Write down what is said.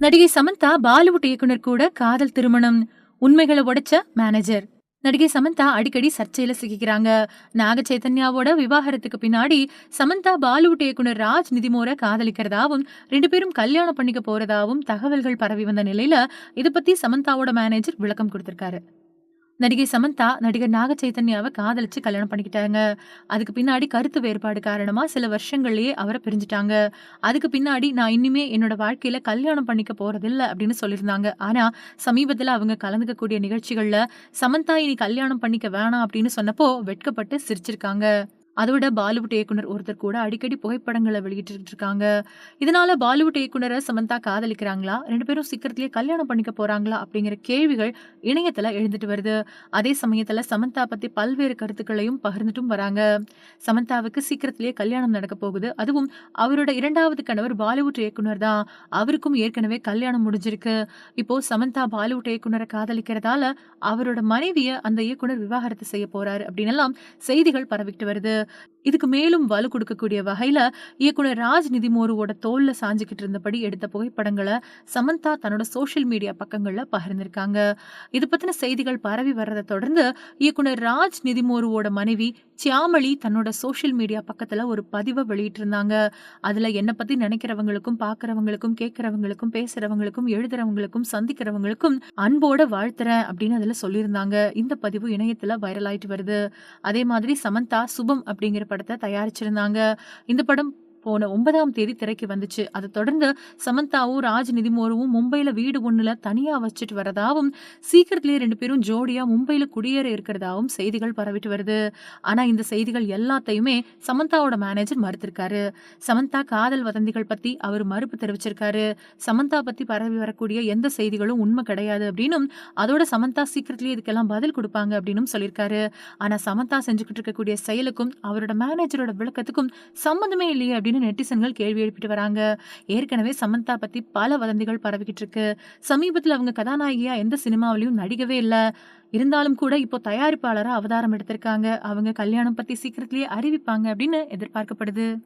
நடிகை சமந்தா பாலிவுட் இயக்குனர் கூட காதல் திருமணம் உண்மைகளை உடைச்ச மேனேஜர் நடிகை சமந்தா அடிக்கடி சர்ச்சையில சிக்கிக்கிறாங்க. நாக சைத்தன்யாவோட விவாகரத்துக்கு பின்னாடி சமந்தா பாலிவுட் இயக்குனர் ராஜ் நிதிமோரை காதலிக்கிறதாவும் ரெண்டு பேரும் கல்யாணம் பண்ணிக்க போறதாவும் தகவல்கள் பரவி வந்த நிலையில இதை பத்தி சமந்தாவோட மேனேஜர் விளக்கம் கொடுத்திருக்காரு. நடிகை சமந்தா நடிகர் நாக சைத்தன்யாவை காதலிச்சு கல்யாணம் பண்ணிக்கிட்டாங்க. அதுக்கு பின்னாடி கருத்து வேறுபாடு காரணமா சில வருஷங்கள்லயே அவரை பிரிஞ்சுட்டாங்க. அதுக்கு பின்னாடி நான் இனிமே என்னோட வாழ்க்கையில கல்யாணம் பண்ணிக்க போறதில்ல அப்படின்னு சொல்லியிருந்தாங்க. ஆனா சமீபத்துல அவங்க கலந்துக்கக்கூடிய நிகழ்ச்சிகள்ல சமந்தா இனி கல்யாணம் பண்ணிக்க வேணாம் அப்படின்னு சொன்னப்போ வெட்கப்பட்டு சிரிச்சிருக்காங்க. அதோட பாலிவுட் இயக்குனர் ஒருத்தர் கூட அடிக்கடி புகைப்படங்களை வெளியிட்டு இருக்காங்க இதனால பாலிவுட் இயக்குனரை சமந்தா காதலிக்கிறாங்களா? ரெண்டு பேரும் சீக்கிரத்திலேயே கல்யாணம் பண்ணிக்க போறாங்களா? அப்படிங்கிற கேள்விகள் இணையத்துல எழுந்துட்டு வருது. அதே சமயத்துல சமந்தா பத்தி பல்வேறு கருத்துக்களையும் பகிர்ந்துட்டும் வராங்க. சமந்தாவுக்கு சீக்கிரத்திலேயே கல்யாணம் நடக்க போகுது. அதுவும் அவரோட இரண்டாவது கணவர் பாலிவுட் இயக்குனர் தான். அவருக்கும் ஏற்கனவே கல்யாணம் முடிஞ்சிருக்கு. இப்போ சமந்தா பாலிவுட் இயக்குனரை காதலிக்கிறதால அவரோட மனைவியை அந்த இயக்குனர் விவாகரத்து செய்ய போறாரு. அப்படின்னு எல்லாம் செய்திகள் பரவிட்டு வருது. இதுக்கு மேலும் வலு கொடுக்கக்கூடிய வகையில இயக்குனர் ராஜ் நிதிமோருவோட தோல்ல சாஞ்சுக்கிட்டு இருந்தபடி எடுத்த புகைப்படங்களை சமந்தா தன்னோட சோசியல் மீடியா பக்கங்கள்ல பகிர்ந்திருக்காங்க. இது பத்தின செய்திகள் பரவி வர்றதை தொடர்ந்து இயக்குனர் ராஜ் நிதிமோருவோட மனைவி சியாமளி தன்னோட சோஷியல் மீடியா பக்கத்துல ஒரு பதிவை வெளியிட்டிருந்தாங்க. அதுல என்னை பத்தி நினைக்கிறவங்களுக்கும் பாக்குறவங்களுக்கும் கேட்கறவங்களுக்கும் பேசுறவங்களுக்கும் எழுதுறவங்களுக்கும் சந்திக்கிறவங்களுக்கும் அன்போட வாழ்த்துறேன் அப்படின்னு அதுல சொல்லியிருந்தாங்க. இந்த பதிவு இணையத்துல வைரல் ஆயிட்டு வருது. அதே மாதிரி சமந்தா சுபம் அப்படிங்கிற படத்தை தயாரிச்சிருந்தாங்க. இந்த படம் போன ஒன்பதாம் தேதி திரைக்கு வந்துச்சு. அதை தொடர்ந்து சமந்தாவும் ராஜ் நிதிமோருவும் மும்பையில வீடு ஒண்ணுல தனியா வச்சுட்டு வரதாவும் சீக்கிரத்திலேயே ரெண்டு பேரும் ஜோடியா மும்பையில குடியேற இருக்கிறதாவும் செய்திகள் பரவிட்டு வருது. ஆனா இந்த செய்திகள் எல்லாத்தையுமே சமந்தாவோட மேனேஜர் மறுத்திருக்காரு. சமந்தா காதல் வதந்திகள் பத்தி அவர் மறுப்பு தெரிவிச்சிருக்காரு. சமந்தா பத்தி பரவி வரக்கூடிய எந்த செய்திகளும் உண்மை கிடையாது அப்படின்னும் அதோட சமந்தா சீக்கிரத்திலேயே இதுக்கெல்லாம் பதில் கொடுப்பாங்க அப்படின்னும் சொல்லியிருக்காரு. ஆனா சமந்தா செஞ்சுக்கிட்டு இருக்கக்கூடிய செயலுக்கும் அவரோட மேனேஜரோட விளக்கத்துக்கும் சம்மந்தமே இல்லையே அப்படின்னு நெட்டிசன்கள் கேள்வி எழுப்பிட்டு வராங்க. ஏற்கனவே சமந்தா பத்தி பல வதந்திகள் பரவிக்கிட்டு இருக்கு. சமீபத்துல அவங்க கதாநாயகியா எந்த சினிமாவிலையும் நடிக்கவே இல்லை. இருந்தாலும் கூட இப்போ தயாரிப்பாளராக அவதாரம் எடுத்திருக்காங்க. அவங்க கல்யாணம் பத்தி சீக்கிரத்திலேயே அறிவிப்பாங்க அப்படின்னு எதிர்பார்க்கப்படுது.